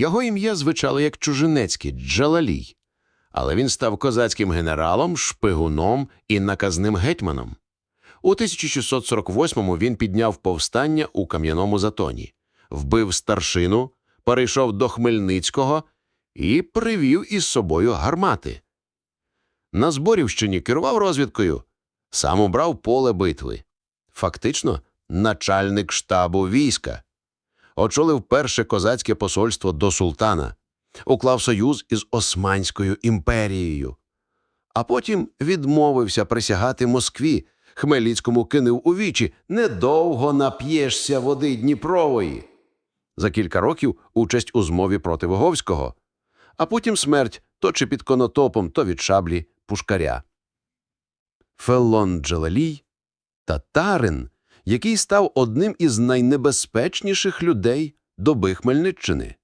Його ім'я звучало як чужинецьке Джалалій, але він став козацьким генералом, шпигуном і наказним гетьманом. У 1648-му він підняв повстання у Кам'яному Затоні, вбив старшину, перейшов до Хмельницького і привів із собою гармати. На Зборівщині керував розвідкою, сам обрав поле битви. Фактично, начальник штабу війська. Очолив перше козацьке посольство до султана, уклав союз із Османською імперією. А потім відмовився присягати Москві. Хмельницькому кинув у вічі «Недовго нап'єшся води Дніпрової». За кілька років участь у змові проти Виговського, а потім смерть то чи під конотопом, то від шаблі пушкаря. Феллон Джалалій – татарин, який став одним із найнебезпечніших людей доби Хмельниччини.